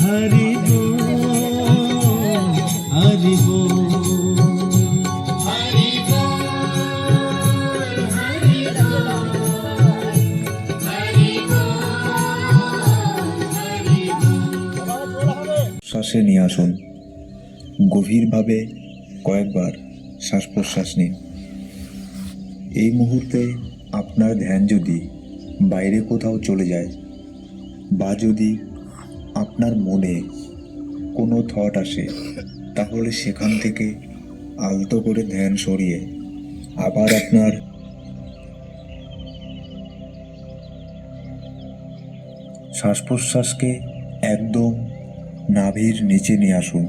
हरी শ্বাসে নিয়ে আসুন। গভীরভাবে কয়েকবার শ্বাস প্রশ্বাস নিন। এই মুহূর্তে আপনার ধ্যান যদি বাইরে কোথাও চলে যায় বা যদি আপনার মনে কোনো থট আসে, তাহলে সেখান থেকে আলতো করে ধ্যান সরিয়ে আবার আপনার শ্বাস প্রশ্বাসকে একদম নাভির নিচে নিয়ে আসুন।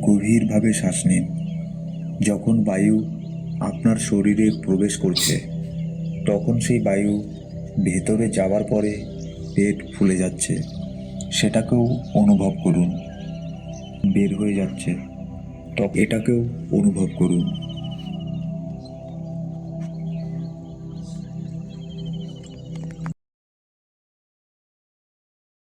গভীরভাবে শ্বাস নিন। যখন বায়ু আপনার শরীরে প্রবেশ করছে, তখন সেই বায়ু ভেতরে যাওয়ার পরে পেট ফুলে যাচ্ছে। সেটাকেও অনুভব করুন। বের হয়ে যাচ্ছে। তো এটাকেও অনুভব করুন।